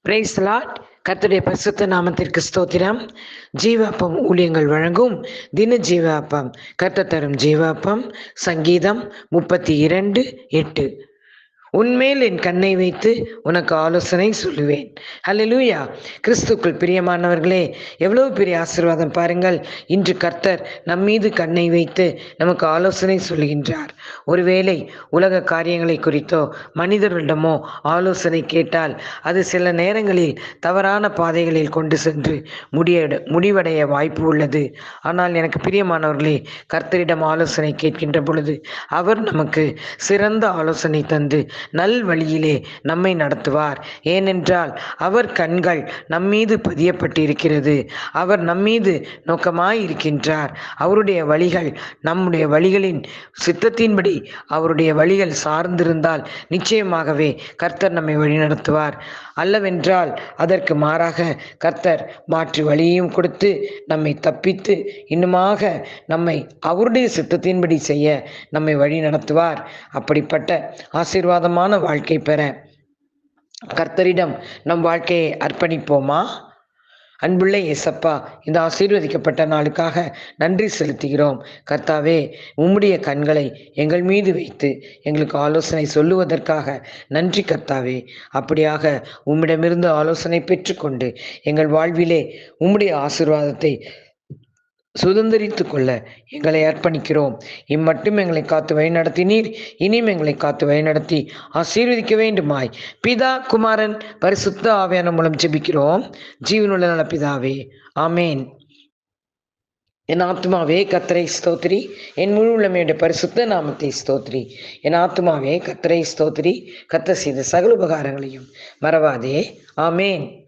Price lot பிரசுத்த பரிசுத்த நாமத்திற்கு ஸ்தோத்திரம். ஜீவாப்பம் ஊழியங்கள் வழங்கும் தின ஜீவாப்பம். கத்த தரும் ஜீவாப்பம். சங்கீதம் முப்பத்தி இரண்டு எட்டு. உன்மேல் என் கண்ணை வைத்து உனக்கு ஆலோசனை சொல்லுவேன். ஹalleluya கிறிஸ்துக்குள் பிரியமானவர்களே எவ்வளவு பெரிய ஆசீர்வாதம் பாருங்கள். இன்று கர்த்தர் நம் மீது கண்ணை வைத்து நமக்கு ஆலோசனை சொல்லுகின்றார் ஒருவேளை உலக காரியங்களை குறித்தோ மனிதர்களிடமோ ஆலோசனை கேட்டால் அது சில நேரங்களில் தவறான பாதைகளில் கொண்டு சென்று முடிய முடிவடைய வாய்ப்பு உள்ளது. ஆனால் எனக்கு பிரியமானவர்களே கர்த்தரிடம் ஆலோசனை கேட்கின்ற பொழுது அவர் நமக்கு சிறந்த ஆலோசனை தந்து நல் வழியிலே நம்மை நடத்துவார். ஏனென்றால் அவர் கண்கள் நம்மீது பதியப்பட்டிருக்கிறது. அவர் நம்மீது நோக்கமாயிருக்கின்றார். அவருடைய வழிகள் நம்முடைய வழிகளின் சித்தத்தின்படி அவருடைய வழிகள் சார்ந்திருந்தால் நிச்சயமாகவே கர்த்தர் நம்மை வழிநடத்துவார். அல்லவென்றால் அதற்கு மாறாக கர்த்தர் மாற்று வழியையும் கொடுத்து நம்மை தப்பித்து இன்னுமாக நம்மை அவருடைய சித்தத்தின்படி செய்ய நம்மை வழி நடத்துவார் அப்படிப்பட்ட ஆசீர்வாதம் பிரசாதமான வாழ்க்கை பெற கர்த்தரிடம் நம் வாழ்க்கையை அர்ப்பணிப்போமா? அன்புள்ள இயேசப்பா இந்த ஆசீர்வதிக்கப்பட்ட நாளுக்காக நன்றி செலுத்துகிறோம். கர்த்தாவே உம்முடைய கண்களை எங்கள் மீது வைத்து எங்களுக்கு ஆலோசனை சொல்லுவதற்காக நன்றி கர்த்தாவே. அப்படியாக உம்மிடமிருந்து ஆலோசனை பெற்றுக்கொண்டு எங்கள் வாழ்விலே உம்முடைய ஆசீர்வாதத்தை சுதந்திரித்து கொள்ள எங்களை அர்ப்பணிக்கிறோம். இம்மட்டும் எங்களை காத்து வழிநடத்தினீர். இனியும் எங்களை காத்து வழிநடத்தி ஆசீர்வதிக்க வேண்டுமாய். பிதா குமாரன் பரிசுத்த ஆவியான மூலம் ஜெபிக்கிறோம். ஜீவனுள்ள நல பிதாவே ஆமேன். என் ஆத்மாவே கத்தரை ஸ்தோத்ரி என் முழு உள்ளமையுடைய பரிசுத்த நாமத்தை ஸ்தோத்ரி என் ஆத்மாவே கத்தரை ஸ்தோத்ரி கத்த செய்த சகல உபகாரங்களையும் மறவாதே. ஆமேன்.